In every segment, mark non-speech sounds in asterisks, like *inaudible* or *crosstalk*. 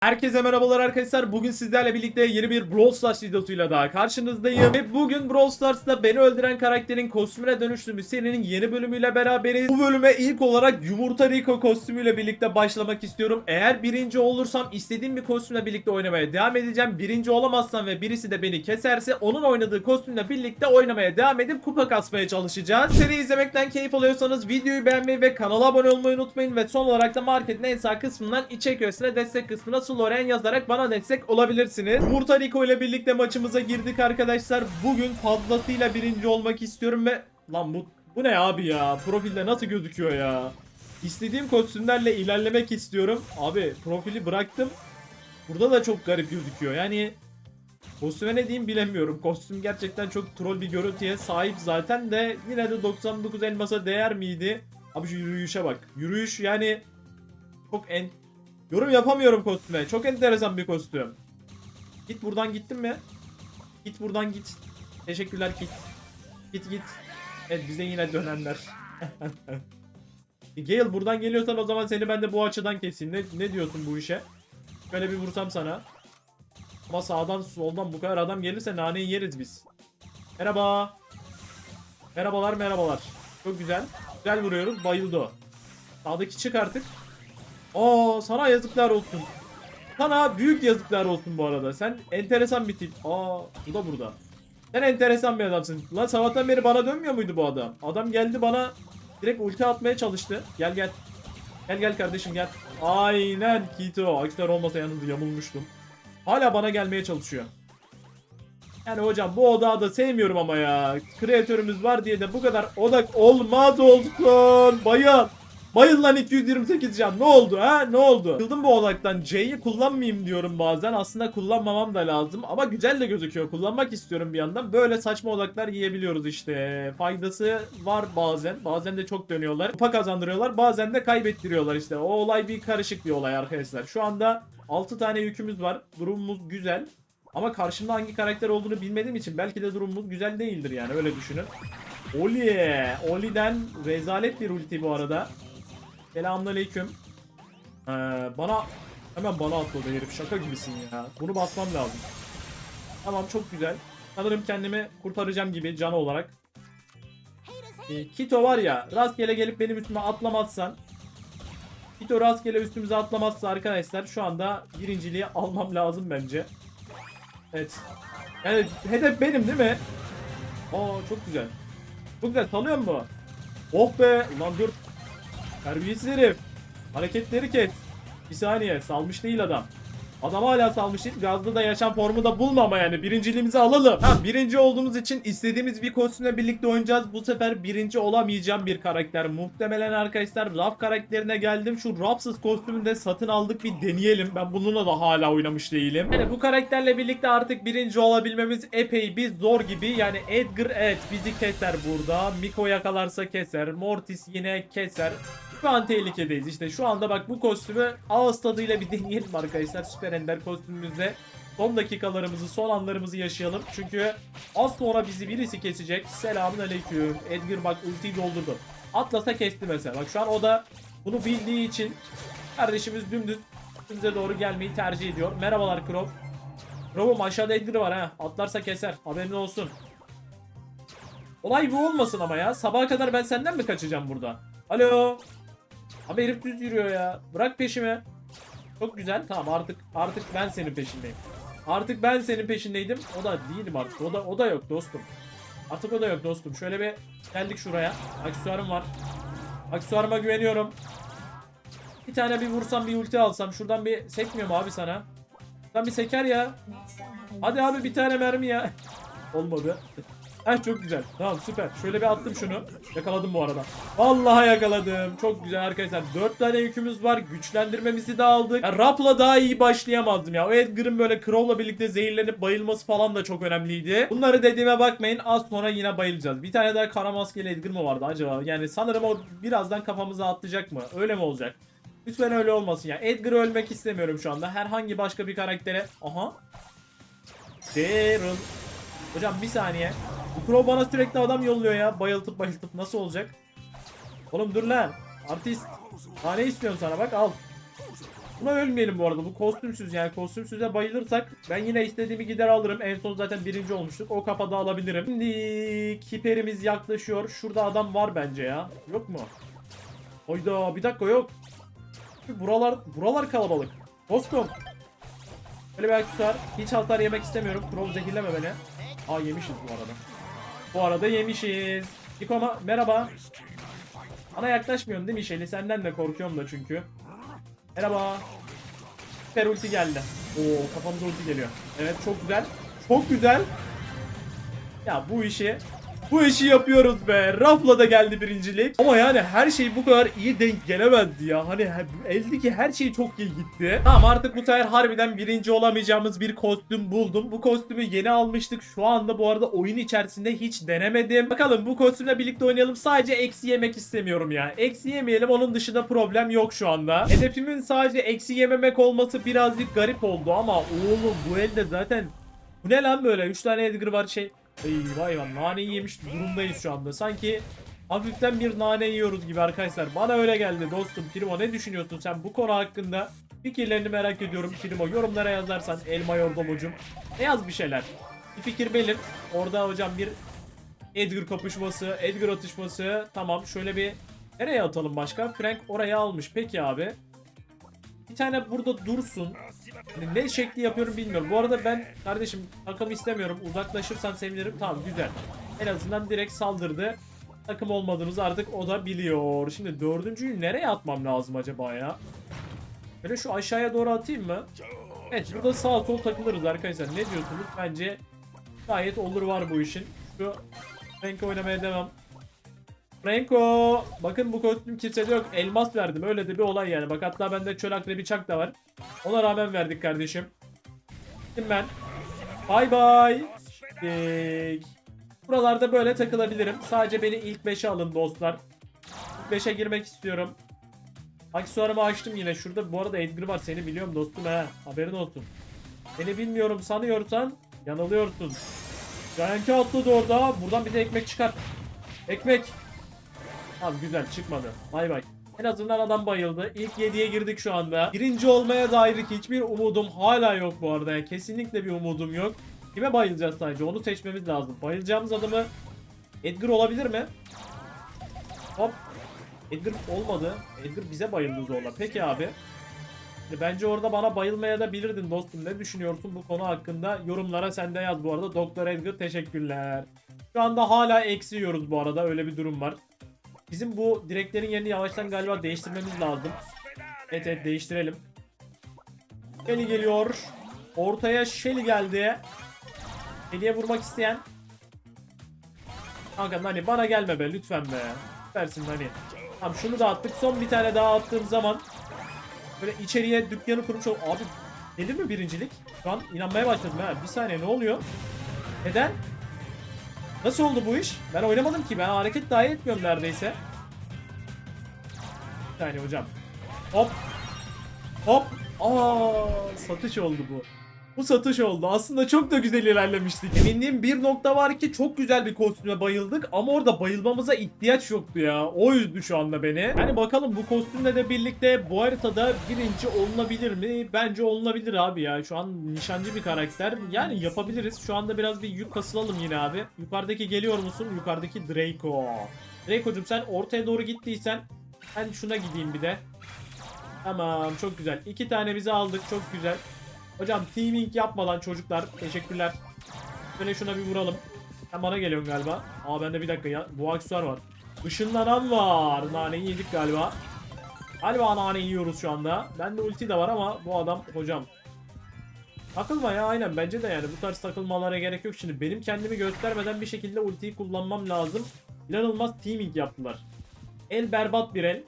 Herkese merhabalar arkadaşlar. Bugün sizlerle birlikte yeni bir Brawl Stars videosuyla daha karşınızdayım. Ve bugün Brawl Stars'ta beni öldüren karakterin kostümüne dönüştüğümüz serinin yeni bölümüyle beraberiz. Bu bölüme ilk olarak Yumurta Rico kostümüyle birlikte başlamak istiyorum. Eğer birinci olursam istediğim bir kostümle birlikte oynamaya devam edeceğim. Birinci olamazsam ve birisi de beni keserse onun oynadığı kostümle birlikte oynamaya devam edip kupa kasmaya çalışacağız. Seri izlemekten keyif alıyorsanız videoyu beğenmeyi ve kanala abone olmayı unutmayın. Ve son olarak da marketin en sağ kısmından içerik öğesine destek kısmına Sloren yazarak bana destek olabilirsiniz. Yumurta Rico ile birlikte maçımıza girdik arkadaşlar. Bugün fazlasıyla birinci olmak istiyorum ve... Lan bu, bu ne abi ya? Profilde nasıl gözüküyor ya? İstediğim kostümlerle ilerlemek istiyorum. Abi profili bıraktım. Burada da çok garip gözüküyor. Yani Kostüme ne diyeyim bilemiyorum. Kostüm gerçekten çok troll bir görüntüye sahip zaten de yine de 99 elmasa değer miydi? Abi şu yürüyüşe bak. Yürüyüş yani çok en... Yorum yapamıyorum kostüme. Çok enteresan bir kostüm. Git buradan gittin mi? Git buradan git. Teşekkürler git. Git git. Evet bize yine dönenler. *laughs* Gale buradan geliyorsan o zaman seni ben de bu açıdan keseyim. Ne, ne diyorsun bu işe? Şöyle bir vursam sana. Ama sağdan soldan bu kadar adam gelirse naneyi yeriz biz. Merhaba. Merhabalar merhabalar. Çok güzel. Güzel vuruyoruz. Bayıldı. Sağdaki çık artık. Aa sana yazıklar olsun. Sana büyük yazıklar olsun bu arada. Sen enteresan bir tip. Aa bu da burada. Sen enteresan bir adamsın. Lan sabahtan beri bana dönmüyor muydu bu adam? Adam geldi bana direkt ulti atmaya çalıştı. Gel gel. Gel gel kardeşim gel. Aynen Kito. Aksiyonlar olmasa yalnız yamulmuştum. Hala bana gelmeye çalışıyor. Yani hocam bu odağı da sevmiyorum ama ya. Kreatörümüz var diye de bu kadar odak olmaz olsun. Bayıl. Bayıl lan 228 can. Ne oldu ha? Ne oldu? Kıldım bu odaktan. C'yi kullanmayayım diyorum bazen. Aslında kullanmamam da lazım. Ama güzel de gözüküyor. Kullanmak istiyorum bir yandan. Böyle saçma odaklar yiyebiliyoruz işte. Faydası var bazen. Bazen de çok dönüyorlar. Kupa kazandırıyorlar. Bazen de kaybettiriyorlar işte. O olay bir karışık bir olay arkadaşlar. Şu anda 6 tane yükümüz var. Durumumuz güzel. Ama karşımda hangi karakter olduğunu bilmediğim için belki de durumumuz güzel değildir yani öyle düşünün. Oli. Oli'den rezalet bir ulti bu arada. Selamünaleyküm. Ee, bana hemen bana atladı herif şaka gibisin ya. Bunu basmam lazım. Tamam çok güzel. Sanırım kendimi kurtaracağım gibi canı olarak. Ee, Kito var ya rastgele gelip benim üstüme atlamazsan Kito rastgele üstümüze atlamazsa arkadaşlar şu anda birinciliği almam lazım bence. Evet. Yani hedef benim değil mi? Aa çok güzel. Çok güzel tanıyor mu? Oh be ulan dur. Terbiyesiz herif. Hareketleri kes. Bir saniye salmış değil adam. Adam hala salmış değil. Gazda da yaşam formu da bulma ama yani. Birinciliğimizi alalım. Ha, birinci olduğumuz için istediğimiz bir kostümle birlikte oynayacağız. Bu sefer birinci olamayacağım bir karakter. Muhtemelen arkadaşlar Raf karakterine geldim. Şu Rafsız kostümünü de satın aldık bir deneyelim. Ben bununla da hala oynamış değilim. Yani bu karakterle birlikte artık birinci olabilmemiz epey bir zor gibi. Yani Edgar evet bizi keser burada. Miko yakalarsa keser. Mortis yine keser. Şu an tehlikedeyiz. İşte şu anda bak bu kostümü ağız tadıyla bir deneyelim arkadaşlar. Süper ender kostümümüzde son dakikalarımızı son anlarımızı yaşayalım. Çünkü az sonra bizi birisi kesecek. Selamun aleyküm. Edgar bak ultiyi doldurdu. Atlas'a kesti mesela. Bak şu an o da bunu bildiği için kardeşimiz dümdüz bize doğru gelmeyi tercih ediyor. Merhabalar Crow. Crow'um aşağıda Edgar var ha. Atlarsa keser. Haberin olsun. Olay bu olmasın ama ya. Sabaha kadar ben senden mi kaçacağım burada Alo Abi herif düz yürüyor ya. Bırak peşime. Çok güzel. Tamam artık artık ben senin peşindeyim. Artık ben senin peşindeydim. O da değilim artık. O da o da yok dostum. Artık o da yok dostum. Şöyle bir geldik şuraya. Aksesuarım var. Aksesuarıma güveniyorum. Bir tane bir vursam bir ulti alsam. Şuradan bir sekmiyor mu abi sana? Şuradan bir seker ya. Hadi abi bir tane mermi ya. *laughs* Olmadı. Heh çok güzel. Tamam süper. Şöyle bir attım şunu. Yakaladım bu arada. Vallahi yakaladım. Çok güzel arkadaşlar. 4 tane yükümüz var. Güçlendirmemizi de aldık. Ya, Rap'la daha iyi başlayamazdım ya. O Edgar'ın böyle Crow'la birlikte zehirlenip bayılması falan da çok önemliydi. Bunları dediğime bakmayın. Az sonra yine bayılacağız. Bir tane daha kara maskeli Edgar mı vardı acaba? Yani sanırım o birazdan kafamıza atlayacak mı? Öyle mi olacak? Lütfen öyle olmasın ya. Edgar ölmek istemiyorum şu anda. Herhangi başka bir karaktere. Aha. Daryl. Hocam bir saniye. Bu Crow bana sürekli adam yolluyor ya. Bayıltıp bayıltıp nasıl olacak? Oğlum dur lan. Artist. Daha ne istiyorsun sana bak al. Buna ölmeyelim bu arada. Bu kostümsüz yani kostümsüze bayılırsak ben yine istediğimi gider alırım. En son zaten birinci olmuştuk. O kapada alabilirim. Şimdi kiperimiz yaklaşıyor. Şurada adam var bence ya. Yok mu? Oyda bir dakika yok. Buralar buralar kalabalık. Dostum. Böyle bir aksesuar. Hiç hasar yemek istemiyorum. Crow zehirleme beni. Aa yemişiz bu arada. Bu arada yemişiz. Nikoma merhaba. Bana yaklaşmıyorsun değil mi Shelly? Senden de korkuyorum da çünkü. Merhaba. Süper ulti geldi. Oo kafamıza ulti geliyor. Evet çok güzel. Çok güzel. Ya bu işi bu işi yapıyoruz be. Rafla da geldi birincilik. Ama yani her şey bu kadar iyi denk gelemezdi ya. Hani eldeki her şey çok iyi gitti. Tamam artık bu sefer harbiden birinci olamayacağımız bir kostüm buldum. Bu kostümü yeni almıştık. Şu anda bu arada oyun içerisinde hiç denemedim. Bakalım bu kostümle birlikte oynayalım. Sadece eksi yemek istemiyorum ya. Eksi yemeyelim. Onun dışında problem yok şu anda. Hedefimin sadece eksi yememek olması birazcık garip oldu ama oğlum bu elde zaten bu ne lan böyle? 3 tane Edgar var şey. Eyvah eyvah naneyi yemiş durumdayız şu anda. Sanki hafiften bir nane yiyoruz gibi arkadaşlar. Bana öyle geldi dostum. Primo ne düşünüyorsun sen bu konu hakkında? Fikirlerini merak ediyorum Primo. Yorumlara yazarsan elma yordomucum. Ne yaz bir şeyler. Bir fikir belirt. Orada hocam bir Edgar kapışması, Edgar atışması. Tamam şöyle bir nereye atalım başka? Frank oraya almış. Peki abi. Bir tane burada dursun. Hani ne şekli yapıyorum bilmiyorum. Bu arada ben kardeşim takım istemiyorum. Uzaklaşırsan sevinirim. Tamam güzel. En azından direkt saldırdı. Takım olmadığımızı artık o da biliyor. Şimdi dördüncüyü nereye atmam lazım acaba ya? Böyle şu aşağıya doğru atayım mı? Evet burada sağ sol takılırız arkadaşlar. Ne diyorsunuz? Bence gayet olur var bu işin. Şu Frank oynamaya devam. Franco. Bakın bu kostüm kimsede yok. Elmas verdim. Öyle de bir olay yani. Bak hatta bende çöl akrebi çak da var. Ona rağmen verdik kardeşim. Gittim ben. Bay bay. Dik. Buralarda böyle takılabilirim. Sadece beni ilk 5'e alın dostlar. İlk 5'e girmek istiyorum. Aksesuarımı açtım yine. Şurada bu arada Edgar var. Seni biliyorum dostum ha. Haberin olsun. Seni bilmiyorum sanıyorsan yanılıyorsun. Giant'e atladı orada. Buradan bir de ekmek çıkar. Ekmek. Tamam güzel çıkmadı. Bay bay. En azından adam bayıldı. İlk 7'ye girdik şu anda. Birinci olmaya dair hiçbir umudum hala yok bu arada. Yani kesinlikle bir umudum yok. Kime bayılacağız sadece onu seçmemiz lazım. Bayılacağımız adamı Edgar olabilir mi? Hop. Edgar olmadı. Edgar bize bayıldı zorla. Peki abi. Şimdi Bence orada bana bayılmaya da bilirdin dostum. Ne düşünüyorsun bu konu hakkında? Yorumlara sen de yaz bu arada. Doktor Edgar teşekkürler. Şu anda hala eksi yiyoruz bu arada. Öyle bir durum var. Bizim bu direklerin yerini yavaştan galiba değiştirmemiz lazım. Evet evet değiştirelim. Shelly geliyor. Ortaya Shelly geldi. Shelly'e vurmak isteyen. Kanka hani bana gelme be lütfen be. Versin hani. Tamam şunu da attık. Son bir tane daha attığım zaman böyle içeriye dükkanı kurmuş ol. Abi gelir mi birincilik? Şu an inanmaya başladım ha. Bir saniye ne oluyor? Neden? Nasıl oldu bu iş? Ben oynamadım ki. Ben hareket dahi etmiyorum neredeyse. Bir saniye hocam. Hop. Hop. Aa, satış oldu bu. Bu satış oldu. Aslında çok da güzel ilerlemiştik. Eminliğim bir nokta var ki çok güzel bir kostüme bayıldık ama orada bayılmamıza ihtiyaç yoktu ya. O üzdü şu anda beni. Yani bakalım bu kostümle de birlikte bu haritada birinci olunabilir mi? Bence olunabilir abi ya. Şu an nişancı bir karakter. Yani yapabiliriz. Şu anda biraz bir yük kasılalım yine abi. Yukarıdaki geliyor musun? Yukarıdaki Draco. Draco'cum sen ortaya doğru gittiysen ben şuna gideyim bir de. Tamam çok güzel. İki tane bize aldık çok güzel. Hocam teaming yapmadan çocuklar teşekkürler. Böyle şuna bir vuralım. Sen bana geliyorsun galiba. Aa bende bir dakika ya. Bu aksesuar var. Işınlanan var. Naneyi yedik galiba. Galiba nane yiyoruz şu anda. Bende ulti de var ama bu adam hocam. Takılma ya aynen bence de yani bu tarz takılmalara gerek yok. Şimdi benim kendimi göstermeden bir şekilde ultiyi kullanmam lazım. İnanılmaz teaming yaptılar. El berbat bir el.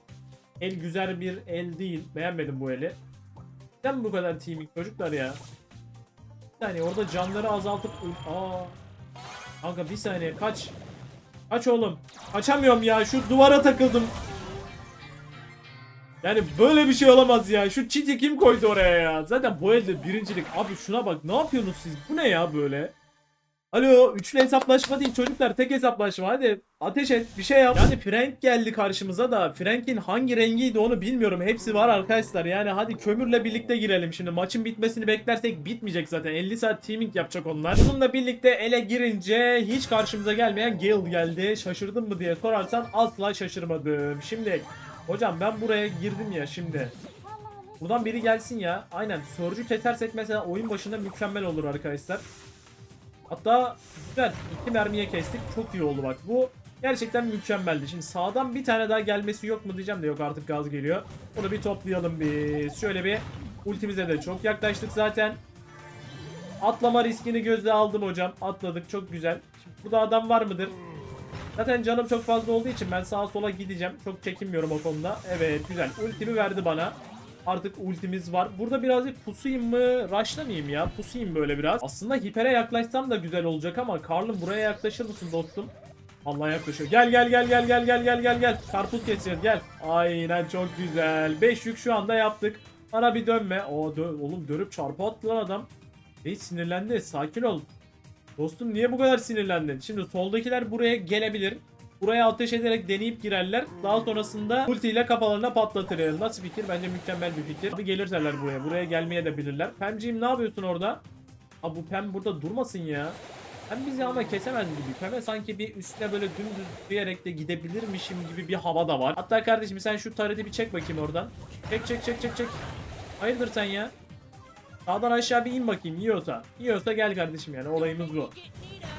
El güzel bir el değil. Beğenmedim bu eli. Neden bu kadar teaming çocuklar ya? Bir saniye orada canları azaltıp... Aa. Kanka bir saniye kaç. Kaç oğlum. Kaçamıyorum ya şu duvara takıldım. Yani böyle bir şey olamaz ya. Şu çiti kim koydu oraya ya? Zaten bu elde birincilik. Abi şuna bak ne yapıyorsunuz siz? Bu ne ya böyle? Alo üçlü hesaplaşma değil çocuklar tek hesaplaşma hadi ateş et bir şey yap. Yani Frank geldi karşımıza da Frank'in hangi rengiydi onu bilmiyorum hepsi var arkadaşlar yani hadi kömürle birlikte girelim şimdi maçın bitmesini beklersek bitmeyecek zaten 50 saat teaming yapacak onlar. Bununla birlikte ele girince hiç karşımıza gelmeyen Gale geldi şaşırdın mı diye sorarsan asla şaşırmadım. Şimdi hocam ben buraya girdim ya şimdi. Buradan biri gelsin ya. Aynen. Surge'ü kesersek mesela oyun başında mükemmel olur arkadaşlar. Hatta güzel. iki mermiye kestik. Çok iyi oldu bak. Bu gerçekten mükemmeldi. Şimdi sağdan bir tane daha gelmesi yok mu diyeceğim de yok artık gaz geliyor. Bunu bir toplayalım biz. Şöyle bir ultimize de çok yaklaştık zaten. Atlama riskini göze aldım hocam. Atladık çok güzel. Şimdi burada adam var mıdır? Zaten canım çok fazla olduğu için ben sağa sola gideceğim. Çok çekinmiyorum o konuda. Evet güzel. Ultimi verdi bana. Artık ultimiz var. Burada birazcık pusayım mı? Rushlamayayım ya. Pusayım böyle biraz. Aslında hipere yaklaşsam da güzel olacak ama Karl'ım buraya yaklaşır mısın dostum? Allah yaklaşıyor. Gel gel gel gel gel gel gel gel gel. Karpuz keseceğiz gel. Aynen çok güzel. 5 yük şu anda yaptık. Bana bir dönme. Oo dö oğlum dönüp çarpı attı lan adam. Hiç sinirlendi. Sakin ol. Dostum niye bu kadar sinirlendin? Şimdi soldakiler buraya gelebilir. Buraya ateş ederek deneyip girerler. Daha sonrasında ultiyle kafalarına patlatır. Nasıl fikir? Bence mükemmel bir fikir. Hadi gelirler buraya. Buraya gelmeye de bilirler. Pemciğim ne yapıyorsun orada? Abi bu Pem burada durmasın ya. Hem bizi ama kesemez gibi. Pem'e sanki bir üstüne böyle dümdüz diyerek de gidebilirmişim gibi bir hava da var. Hatta kardeşim sen şu tareti bir çek bakayım oradan. Çek çek çek çek çek. Hayırdır sen ya? Sağdan aşağı bir in bakayım yiyorsa. Yiyorsa gel kardeşim yani olayımız bu.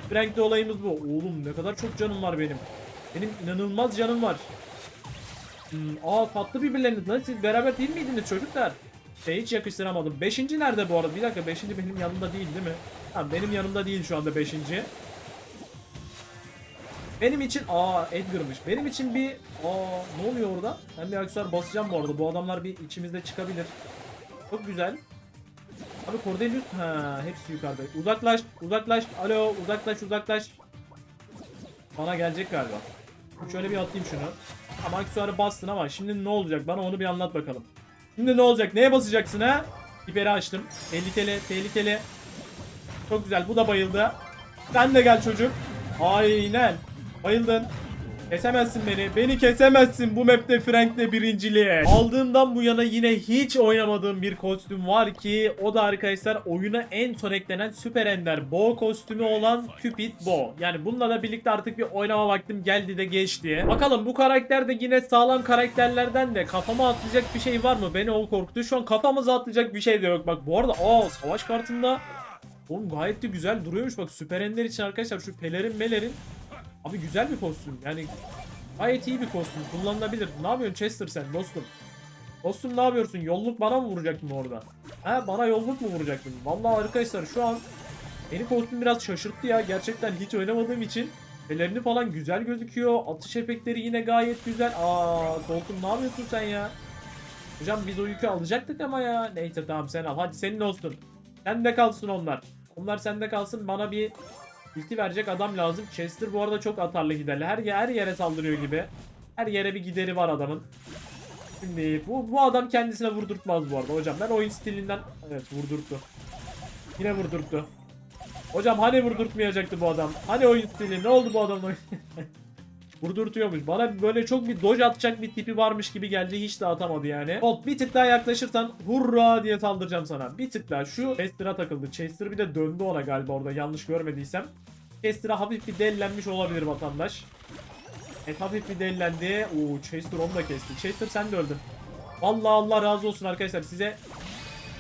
Frank'te olayımız bu. Oğlum ne kadar çok canım var benim. Benim inanılmaz canım var. Hmm, aa tatlı birbirleriniz lan siz beraber değil miydiniz çocuklar? Şey hiç yakıştıramadım. Beşinci nerede bu arada? Bir dakika beşinci benim yanımda değil değil mi? Ha benim yanımda değil şu anda beşinci. Benim için aa Edgar'mış. Benim için bir aa ne oluyor orada? Ben bir aksesuar basacağım bu arada. Bu adamlar bir içimizde çıkabilir. Çok güzel. Abi Cordelius ha hepsi yukarıda. Uzaklaş, uzaklaş. Alo, uzaklaş, uzaklaş. Bana gelecek galiba. Şöyle bir atayım şunu. Ama aksesuarı bastın ama şimdi ne olacak? Bana onu bir anlat bakalım. Şimdi ne olacak? Neye basacaksın ha? Hiperi açtım. Tehlikeli, tehlikeli. Çok güzel. Bu da bayıldı. Sen de gel çocuk. Aynen. Bayıldın. Kesemezsin beni. Beni kesemezsin bu map'te Frank'le birinciliğe. Aldığımdan bu yana yine hiç oynamadığım bir kostüm var ki o da arkadaşlar oyuna en son eklenen Süper Ender Bo kostümü olan Cupid Bo. Yani bununla da birlikte artık bir oynama vaktim geldi de geçti. Bakalım bu karakter de yine sağlam karakterlerden de kafama atlayacak bir şey var mı? Beni o korktu. Şu an kafamıza atlayacak bir şey de yok. Bak bu arada aa savaş kartında Oğlum gayet de güzel duruyormuş bak Süper Ender için arkadaşlar şu pelerin melerin Abi güzel bir kostüm yani gayet iyi bir kostüm kullanılabilir. Ne yapıyorsun Chester sen dostum? Dostum ne yapıyorsun? Yolluk bana mı vuracaktın orada? He bana yolluk mu vuracaktın? Vallahi arkadaşlar şu an beni kostüm biraz şaşırttı ya. Gerçekten hiç oynamadığım için pelerini falan güzel gözüküyor. Atış efektleri yine gayet güzel. Aa Colton ne yapıyorsun sen ya? Hocam biz o yükü alacaktık ama ya. Neyse tamam sen al. Hadi senin olsun. Sende kalsın onlar. Onlar sende kalsın. Bana bir ulti verecek adam lazım. Chester bu arada çok atarlı giderli. Her, her yere saldırıyor gibi. Her yere bir gideri var adamın. Şimdi bu, bu adam kendisine vurdurtmaz bu arada hocam. Ben oyun stilinden... Evet vurdurttu. Yine vurdurttu. Hocam hani vurdurtmayacaktı bu adam? Hani oyun stili? Ne oldu bu adamın oyun? *laughs* Vurdurtuyormuş. Bana böyle çok bir doj atacak bir tipi varmış gibi geldi. Hiç de atamadı yani. Bolt bir tık daha yaklaşırsan hurra diye saldıracağım sana. Bir tık daha. Şu Chester'a takıldı. Chester bir de döndü ona galiba orada yanlış görmediysem. Chester'a hafif bir delilenmiş olabilir vatandaş. Evet hafif bir delilendi. Oo Chester onu da kesti. Chester sen de öldün. Vallahi Allah razı olsun arkadaşlar size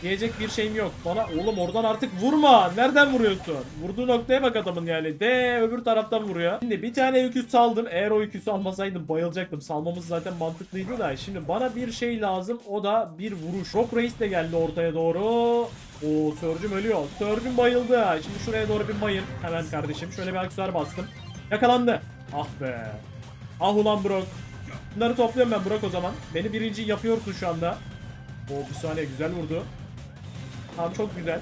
diyecek bir şeyim yok. Bana oğlum oradan artık vurma. Nereden vuruyorsun? Vurduğu noktaya bak adamın yani. De öbür taraftan vuruyor. Şimdi bir tane öküz saldım. Eğer o öküzü almasaydım bayılacaktım. Salmamız zaten mantıklıydı da. Şimdi bana bir şey lazım. O da bir vuruş. Rock Reis de geldi ortaya doğru. Oo Sörcüm ölüyor. Sörcüm bayıldı. Şimdi şuraya doğru bir mayın. Hemen kardeşim. Şöyle bir aksesuar bastım. Yakalandı. Ah be. Ah ulan Brock. Bunları topluyorum ben Brock o zaman. Beni birinci yapıyorsun şu anda. O bir saniye güzel vurdu. Tamam çok güzel.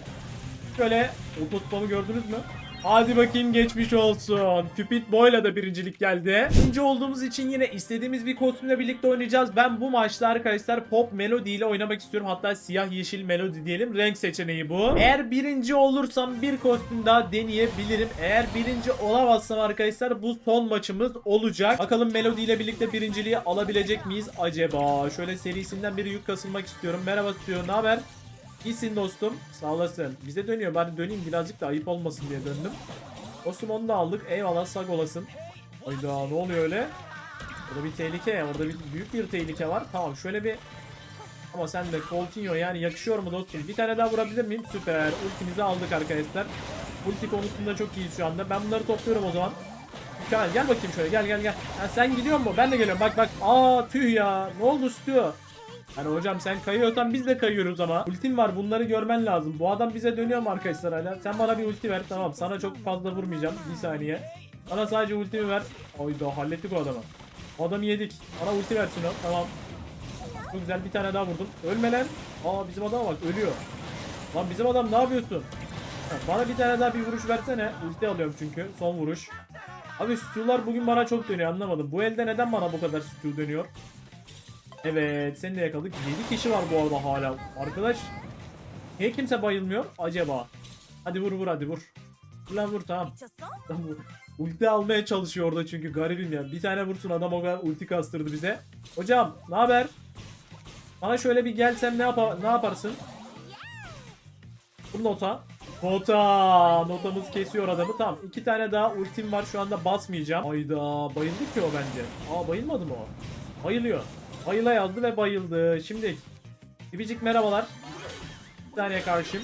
Şöyle otostopamı gördünüz mü? Hadi bakayım geçmiş olsun. Cupid Boy'la da birincilik geldi. İkinci olduğumuz için yine istediğimiz bir kostümle birlikte oynayacağız. Ben bu maçta arkadaşlar Pop Melody ile oynamak istiyorum. Hatta siyah yeşil Melody diyelim. Renk seçeneği bu. Eğer birinci olursam bir kostüm daha deneyebilirim. Eğer birinci olamazsam arkadaşlar bu son maçımız olacak. Bakalım Melody ile birlikte birinciliği alabilecek miyiz acaba? Şöyle serisinden bir yük kasılmak istiyorum. Merhaba Stüyo, ne haber? İyisin dostum. Sağ olasın. Bize dönüyor. Ben döneyim birazcık da ayıp olmasın diye döndüm. Dostum onu da aldık. Eyvallah sağ olasın. Hayda ne oluyor öyle? Orada bir tehlike. Orada bir büyük bir tehlike var. Tamam şöyle bir ama sen de Coutinho yani yakışıyor mu dostum? Bir tane daha vurabilir miyim? Süper. Ultimizi aldık arkadaşlar. Ulti konusunda çok iyiyiz şu anda. Ben bunları topluyorum o zaman. Mükemmel. Gel bakayım şöyle. Gel gel gel. Ha, sen gidiyor mu? Ben de geliyorum. Bak bak. Aa tüh ya. Ne oldu Stu? Hani hocam sen kayıyorsan biz de kayıyoruz ama. Ultim var bunları görmen lazım. Bu adam bize dönüyor mu arkadaşlar hala? Sen bana bir ulti ver tamam. Sana çok fazla vurmayacağım. Bir saniye. Bana sadece ultimi ver. Hayda hallettik o adamı. O adamı yedik. Bana ulti versin o. Tamam. Çok güzel bir tane daha vurdum. Ölme lan. Aa bizim adama bak ölüyor. Lan bizim adam ne yapıyorsun? Bana bir tane daha bir vuruş versene. Ulti alıyorum çünkü. Son vuruş. Abi stüdyolar bugün bana çok dönüyor anlamadım. Bu elde neden bana bu kadar stüdyo dönüyor? Evet seni de yakaladık. 7 kişi var bu arada hala. Arkadaş niye kimse bayılmıyor acaba? Hadi vur vur hadi vur. Lan vur tamam. Ulti almaya çalışıyor orada çünkü garibim ya. Bir tane vursun adam o kadar ulti kastırdı bize. Hocam ne haber? Bana şöyle bir gelsem ne, yapa ne yaparsın? Bu nota. Nota. Notamız kesiyor adamı. Tamam. iki tane daha ultim var. Şu anda basmayacağım. Hayda. Bayıldı ki o bence. Aa bayılmadı mı o? Bayılıyor. Bayıla yazdı ve bayıldı. Şimdi. Bibicik merhabalar. Bir saniye karşım.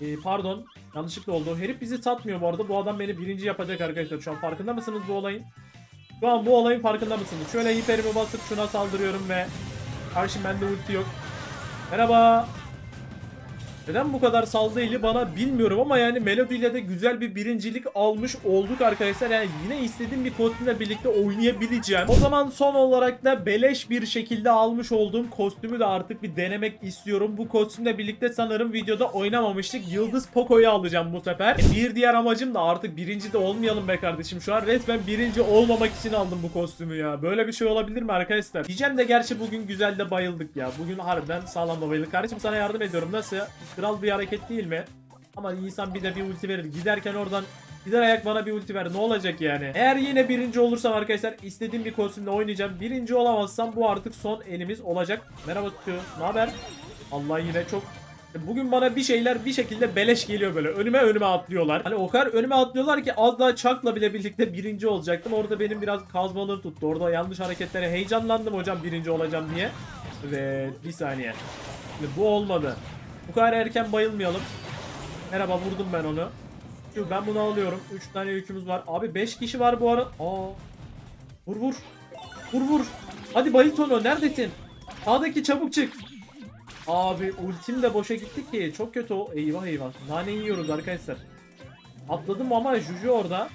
Ee, pardon. Yanlışlıkla oldu. Herif bizi satmıyor bu arada. Bu adam beni birinci yapacak arkadaşlar. Şu an farkında mısınız bu olayın? Şu an bu olayın farkında mısınız? Şöyle hiperimi basıp şuna saldırıyorum ve karşım bende ulti yok. Merhaba. Neden bu kadar saldı eli bana bilmiyorum ama yani Melody ile de güzel bir birincilik almış olduk arkadaşlar. Yani yine istediğim bir kostümle birlikte oynayabileceğim. O zaman son olarak da beleş bir şekilde almış olduğum kostümü de artık bir denemek istiyorum. Bu kostümle birlikte sanırım videoda oynamamıştık. Yıldız Poco'yu alacağım bu sefer. Bir diğer amacım da artık birinci de olmayalım be kardeşim. Şu an resmen birinci olmamak için aldım bu kostümü ya. Böyle bir şey olabilir mi arkadaşlar? Diyeceğim de gerçi bugün güzel de bayıldık ya. Bugün harbiden sağlam da bayıldık. Kardeşim sana yardım ediyorum. Nasıl? Kral bir hareket değil mi? Ama insan bir de bir ulti verir. Giderken oradan gider ayak bana bir ulti ver. Ne olacak yani? Eğer yine birinci olursam arkadaşlar istediğim bir kostümle oynayacağım. Birinci olamazsam bu artık son elimiz olacak. Merhaba Tutu. Ne haber? Allah yine çok Bugün bana bir şeyler bir şekilde beleş geliyor böyle. Önüme önüme atlıyorlar. Hani o kadar önüme atlıyorlar ki az daha Chuck'la bile birlikte birinci olacaktım. Orada benim biraz kazmalığım tuttu. Orada yanlış hareketlere heyecanlandım hocam birinci olacağım diye. Evet bir saniye. Şimdi bu olmadı. Bu kadar erken bayılmayalım. Merhaba vurdum ben onu. Şimdi ben bunu alıyorum. 3 tane yükümüz var. Abi 5 kişi var bu ara. Aa. Vur vur. Vur vur. Hadi bayılt onu. Neredesin? Sağdaki çabuk çık. Abi ultim de boşa gitti ki. Çok kötü o. Eyvah eyvah. Nane yiyoruz arkadaşlar. Atladım ama Juju orada.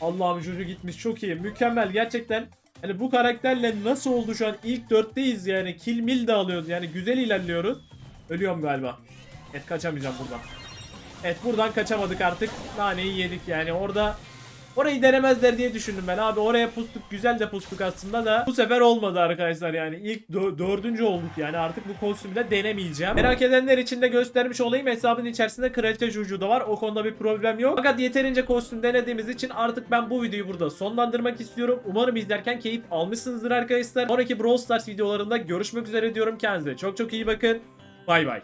Allah'ım Juju gitmiş. Çok iyi. Mükemmel. Gerçekten. Hani bu karakterle nasıl oldu şu an? İlk dörtteyiz yani. Kill mill de alıyoruz. Yani güzel ilerliyoruz. Ölüyorum galiba. Evet kaçamayacağım buradan. Evet buradan kaçamadık artık. Naneyi yedik yani. Orada Orayı denemezler diye düşündüm ben abi oraya pustuk güzel de pustuk aslında da bu sefer olmadı arkadaşlar yani ilk dö- dördüncü olduk yani artık bu kostümde denemeyeceğim. Merak edenler için de göstermiş olayım hesabın içerisinde kraliçe Juju da var o konuda bir problem yok. Fakat yeterince kostüm denediğimiz için artık ben bu videoyu burada sonlandırmak istiyorum. Umarım izlerken keyif almışsınızdır arkadaşlar. Sonraki Brawl Stars videolarında görüşmek üzere diyorum kendinize çok çok iyi bakın. Bay bay.